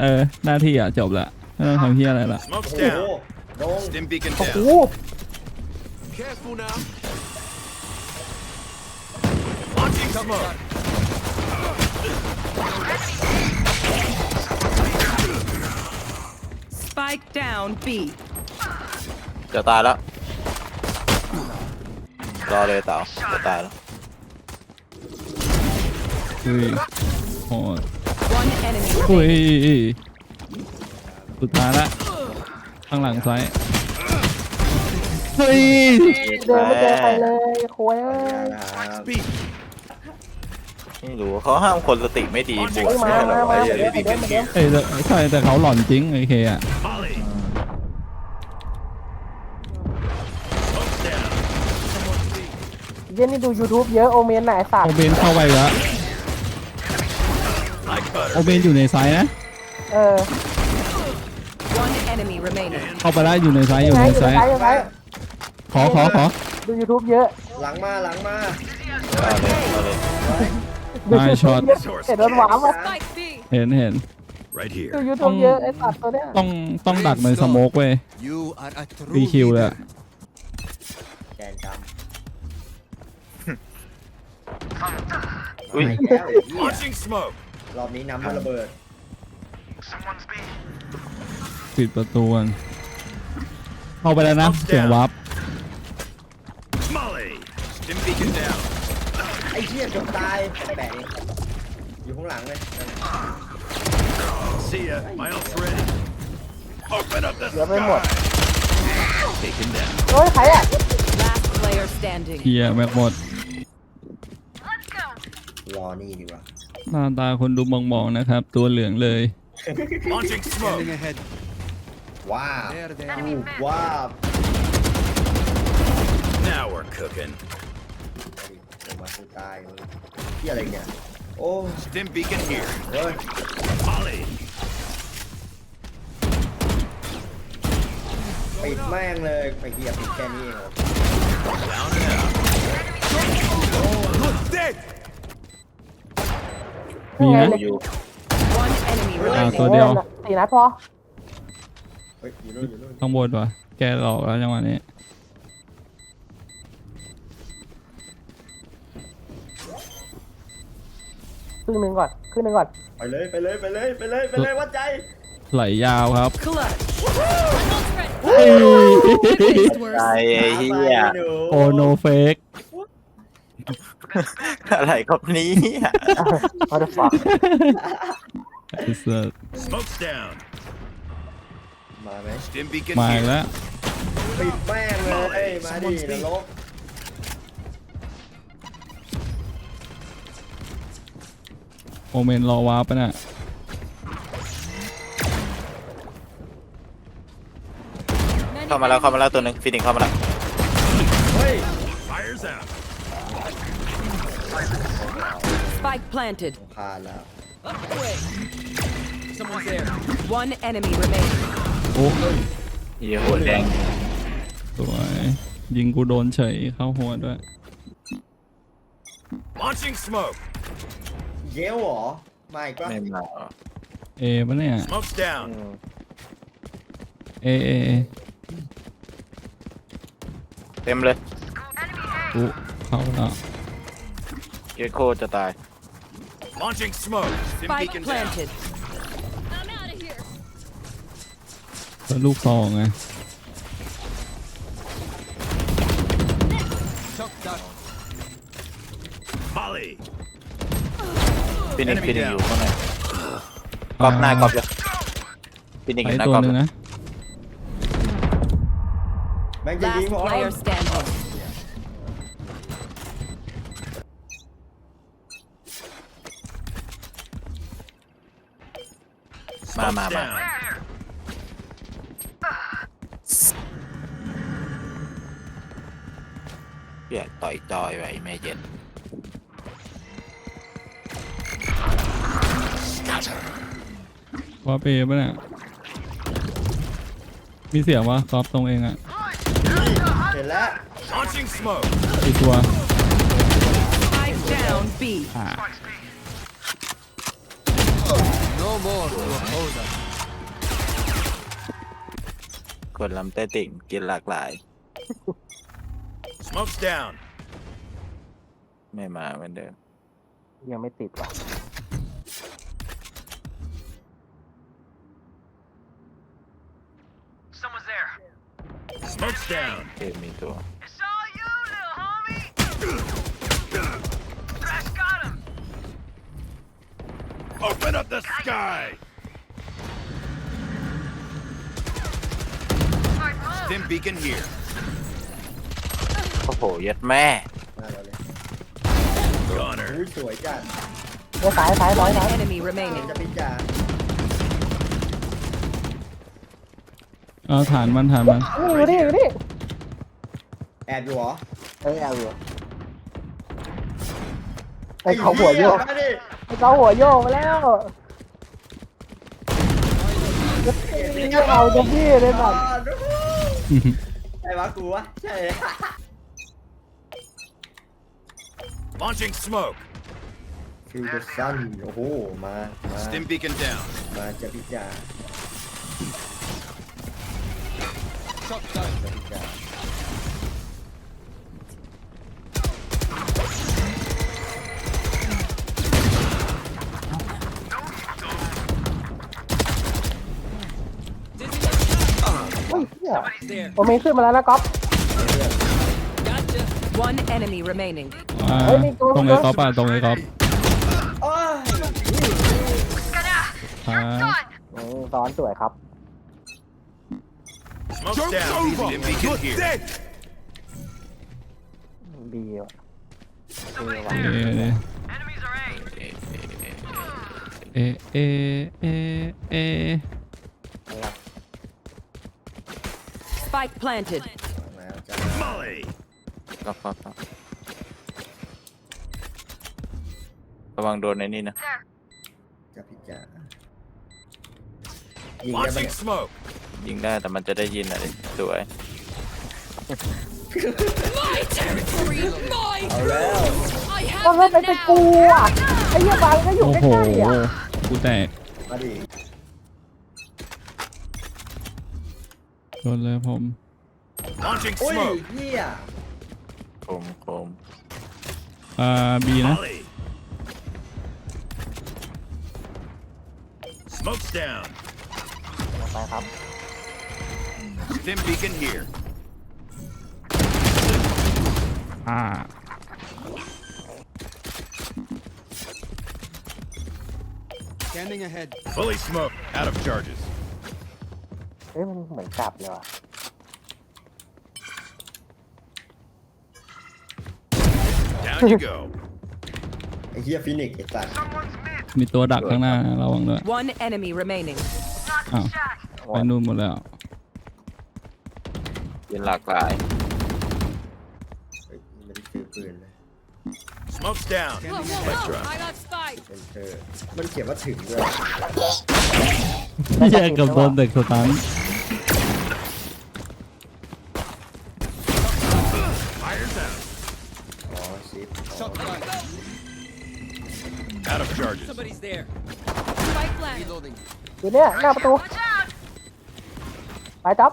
เออ หน้าที่อะจบละไม่ต้องทำเฮียอะไรละ Smoke's โอ้โห down. โดง Stim beacon โอ้โห down. Careful now. Launching smoke. Spike down B. จะตายแล้วรอเลยเต่าจะตายแล้ว อุ้ยโหด One enemy อุ้ย remaining. สุดท้ายละข้างหลังซ้ายเฮ้ยเดินไม่เจอใครเลยโค้ยเอ้ย Speed. ไม่รู้เขาห้ามคนสติไม่ดีบวชมาไม่ให้มาเรามาไว้เดี๋ยวเลยเดี๋ยวเดี๋ยวเดี๋ยวเอ้ยแต่ใช่แต่เขาหลอนจริงไอเคอะ Molly. Smoke's down. เย็นนี่ดู YouTube เยอะโอเมนไหนะไอ้สัตโอว์เบนเข้าไปแล้ว Like โอ butter. เบนอยู่ในซ้ายนะเออ One enemy remaining. เข้าไปแล้วอยู่ในซ้ายอยัยู่งไงในอยู่ซ้ายไหนยังไงขอขอขอดู YouTube เยอะหลังมาหลังมาเอาเลยเอาเลย ดู ไม่ช็อตเยอะเห็นโดนหวามอะ Spike B. เห็นเห็น Right ดู here. YouTube เยอะไอ้สัตว์ตัวเนี้ยต้องต้องดักในสโมกเว้ย You are a true รีคิวเลยอะแกนจอุ้ยำไปแล้วไอ้เหี้ย Launching smoke. รอบนี้น้ำมันระเบิด ปิดประตูกันเข้าไปแล้วนะ เสียงวับ Molly. Stim beacon down. ไอ้เหี้ยเกือบตายแบกเองอยู่ข้างหลังเลยนั่นน่ะ See ya. My ult's ready. Open up the เดี๋ยวไม่หมด sky. Taken down. เฮ้ยใครอะ Last player standing. เฮียแม็กหมดรอนี่ดีกว่า หน้าตาคนดูมองๆนะครับ ตัวเหลืองเลย Launching smoke. ahead. ว้าว There they อู้ว้าว Now we're cooking. เดี๋ยวมาสู้ตายเลยเหี้ยอะไรเนี่ย โอ้ Stim beacon here. เฮ้ย Molly. ปิดแม่งเลยไปเหี้ยปิดแค่นี้เองเหรอ Down and out. Look dead. มีนะ อยู่ One enemy อ่า remaining. ตัวเดียว สี่นัดพอเฮ้ยอยู่นู่นอยู่นู่นข้างบนวะแกหลอกแล้วจังหวะนี้ ครึ่งหนึ่งก่อนครึ่งหนึ่งก่อนไปเลยไปเลยไปเลยไปเลยไปเลยวัดใจไหลยาวครับ Clutch. ตายไอ้เหี้ยหนูโอโนเฟก อะไรครับเนี้เอาเดี๋ยวฟังไอ้สัส Smoke's down. มาไหม Stim beacon มาอีก here. แล้ว ปิดแม่งเลยมาดินรกโอเมนรอวาร์ปปะน่ะเข้ามาแล้วเข้ามาแล้วตัวหนึ่งฟินิกเข้ามาแล้ว Spike planted. คานแล้ว One enemy remaining. โอ้เหี้ยหัวแดงสวยยิงกูโดนเฉยเข้าหัวด้วย Launching smoke. เย้วเหรอมาอีกปะไม่มาเอปะเนี่ย Smoke's down. เอเอเอเต็มเลย กูเข้าแล้ว เกโคจะตาย Launching smoke. Stim Spike beacon down. planted. แล้วลูกซองไง Molly. ฟินิก Enemy ฟินิก down อยู่ข้างในกรอบหน้ากรอบเลยฟินิกอไปยู่หน้าตัวกรอบหนึงเลยนะ แม่งจะยิง Last ผม player standing. มามา Smoke's มา down. เหี้ยต่อยจอยไว้แม่เย็นว่าเปปะเนี่ยมีเสียงวะซอฟตรงเองอะเห็นแล้ว Launching smoke. อีกตัว Spike down B. อ่า No No more to oppose us. คนลำใต้ติ่งกินหลากหลาย Smoke's down. ไม่มาเหมือนเดิมยังไม่ติดว่ะ Smoke's down. เกมมีตัว Open up the sky. Stim beacon here. โอ้โหยัดแม่ มาเราเลย Connor. อุ้ยสวยจัดเดี๋ยวสายสายร้อย One สาย enemy remaining. จะพิจารเอาฐานมันฐานมันนี่อยู่นี่อยู่นี่แอบอยู่เหรอเอ้ยเอาอยู่ไอ้เขาหัวโยก ไอ้เหี้ยไอ้ เขาหัวโยกมาแล้วนี่เอาจะพี่เลยแบบมาดิไอ้วะกูวะใช่ Launching smoke. ฟิลเดอร์ซันโอ้โห มา มา Stim beacon down. มาจะพิจาร Shot down. จะพิจา โอเมนขึ้นมาแล้วนะก๊อฟ One enemy remaining. อ่าเฮ้ยมีตัว ตรงไอ้ก๊อฟอะตรงไอ้ก๊อฟโอ้ยครับอืมซ้อนสวยครับ Smoke's down. Stim beacon here. ดีว่ะดีว่ะเอเอเอเอเอ Spike planted. แล้วจ้า Molly. ล็อกล็อกล็อกระวังโดนในนี่นะจะพิจารยิงได้ไหม Launching smoke. ยิงได้แต่มันจะได้ยินอะไรสวยเอาแล้วก็ไม่ไปเป็นกูอะไอ้เหี้ยบางก็อยู่โอ้ใกโหล้ๆอะกูแตกมาดิ โดนเลยผม Launching โอ้ย smoke. เฮีย โคมโคม อ่าบีนะ Molly. Smoke's down. ไปครับ Stim beacon here. อ่า Scanning ahead. Fully smoked. Out of charges. เฮ้ยมันเหมือนกลับเลยว่ะ Down you go. ไอ้เฮียฟินิกซ์ไอ้สัตว์มีตัวดักข้างหน้าระวังด้วย One enemy remaining. อ้าวไปนู่นหมดแล้วยินหลากหลาย เฮ้ยไม่ได้ซื้อปืนเลย Smoke's down. Let's drop. เป็นเธอมันเขียนว่าถึงด้วย แยกกับโดนเด็กสตัน อยู่เนี่ยหน้าประตู ไปจ๊อบ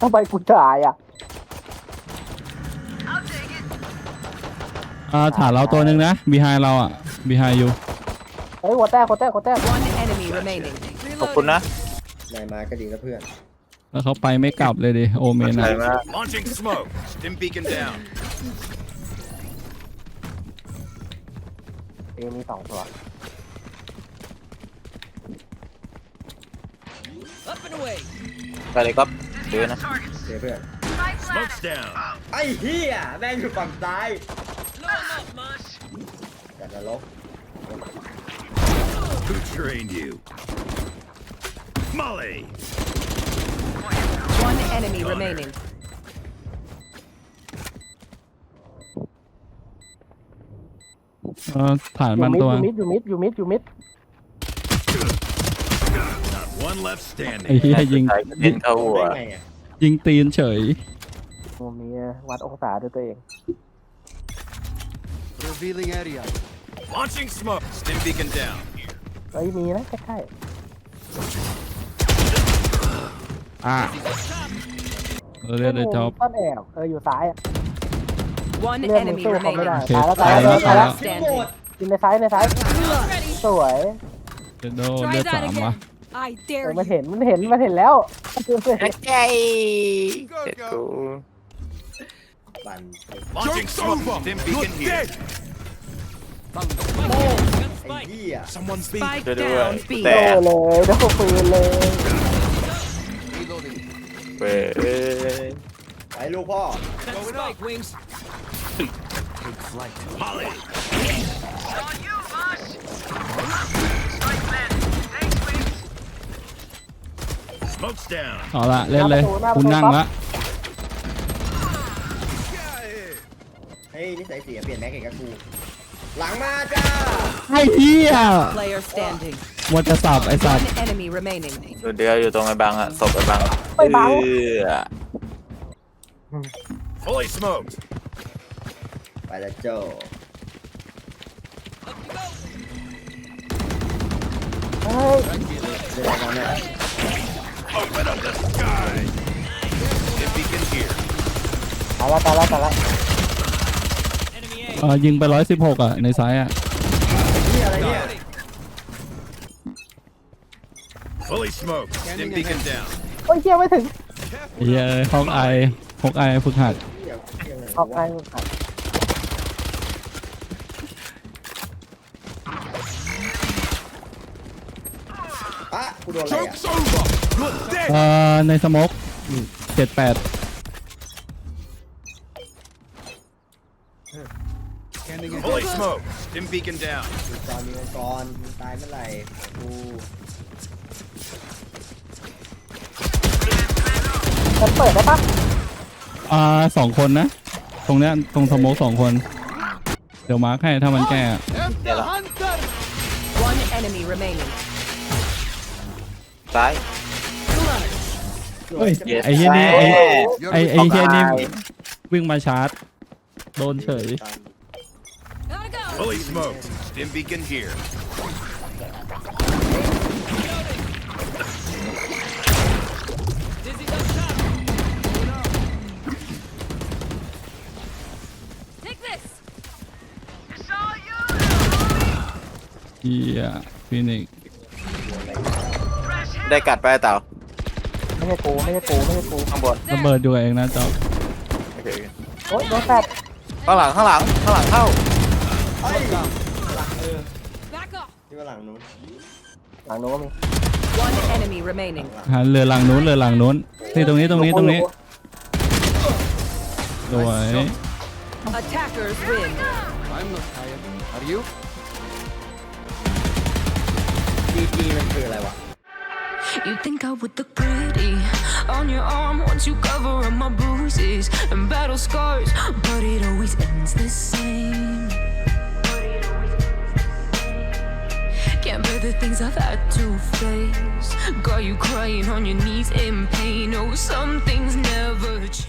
ทำไมกูตายอะ อ่าฐานเราตัวหนึ่งนะ บีไฮเราอะ บีไฮอยู่ เฮ้ยหัวแตกหัวแตกหัวแตก One enemy remaining. ขอบคุณนะนายมาก็ดีแล้วเพื่อน แล้วเขาไปไม่กลับเลยดิ โอเมนใช่อะมาก Launching smoke. Stim beacon down. เอมีสองตัว Up and away. ไปเลยก็ดูนะ เจอเพื่อน Smoke's down. ไอ้เฮียแม่งอยู่ฝั่งซ้ายแต่นรก Who trained you? Molly. One enemy remaining. เออฐานอยู่มันมิดตัว อยู่มิดอยู่มิดอยู่มิดอยู่มิด Not one left ไอ้ standing. เหี้ยยิงใช้กระเด็นเข้าหัว ได้ไงอะยิงตีนเฉย มุมนี้วัดองศาด้วยตัวเอง Revealing area. Launching smoke. Stim beacon down. เฮ้ยมีนะใกล้อ่าเออๆเรียกเลยจ็อบต้นแอบเอออยู่ซ้ายอะ One เลื่อนมึง enemy สู้เขาไม่ได้ remaining. โอเคตายแล้วตายแล้วตายตายแล้แล้วว Player หมด standing. กินในซ้ายในซ้ายสวยเดโดเลือดสามวะ I เอ dare อมันเห็นมันเห็นมันเห็นแล้วใช่เด็ดกูบัน Launching smoke. Stim beacon here. ไอ้เหี้ย Someone's Spike ช่วยด้วย down B. แต่โอ้เลยดับปืนเลย Reloading. เว้ยไปลูกพ่อ Spike wings. Molly. Smoke's down. เอาละเล่นเลยหน้าประตูคุณนั่งหน้าประตูละ เฮ้ยนิสัยเสียเปลี่ยนแม็กเอกกับกูหลังมาจ้าไอ้เหี้ย Player standing. วัวจะสับไอ้สัต One ว์ enemy remaining. ตัวเดียวอยู่ตรงไอ้บังอะศพไอ้บังไปบัง เออ Fully smoked. ไปแล้วโจ้เฮ้ยเดี๋ยวตอนเนี้ย Open up the sky. Stim beacon here. ตายแล้วตายแล้วตายแล้วเออยิงไปร้อยสิบหกอะ ในซ้ายอะ นี่อะไรเนี่ย Fully smoked. Stim beacon down. โอ้ยเชี่ยไม่ถึงไอ้เหี้ยฮอกไอฮอกไอฝึกหัดเหี้ยเหี้ยเลยออกไปครับ กูโดนอะไรอะ Joke's over. You're dead. เอ่อในสโมกเจ็ดแปด Scanning ahead. Fully smoked. Stim beacon down. มีกรมีมังกรมึงตายเมื่อไหร่กูมันเปิดได้ปะอ่าสองคนนะ ตรงเนี้ยตรงสโมกสองคน เดี๋ยวมาร์คให้ถ้ามันแก้อะ F the hunter. One enemy remaining. ซ้าย เฮ้ย Yes ไอ้เหี้ยนี่ไอ้ไอ้ไอ้เหี้ยนี่ตายวิ่งมาชาร์จ โดนเฉย Gotta go. Fully smoked. Stim beacon here. Dizzy got shot. Take this. เหี้ยฟินิก ได้กัดไปเต่าไม่ใช่กูไม่ใช่กูไม่ใช่กูข้างบนระเบิดอยู่เองนะจ๊อบโอเคโอ้ยโดนแฟดข้างหลังข้างหลังข้างหลังเข้าเฮ้ยหลังเออ Back up. ที่ว่าหลังนู้นหลังนู้นก็มี One enemy remaining. หาเรือหลังนู้นเรือหลังนู้นนี่ตรงนี้ตรงนี้ตรงนี้สวย Attackers win. I'm not tired. Are you? ดีจีมันคืออะไรวะ You think I would look pretty on your arm once you cover up my bruises and battle scars, but it always ends the same. Can't bear the things I've had to face. Got you crying on your knees in pain. Oh, some things never change.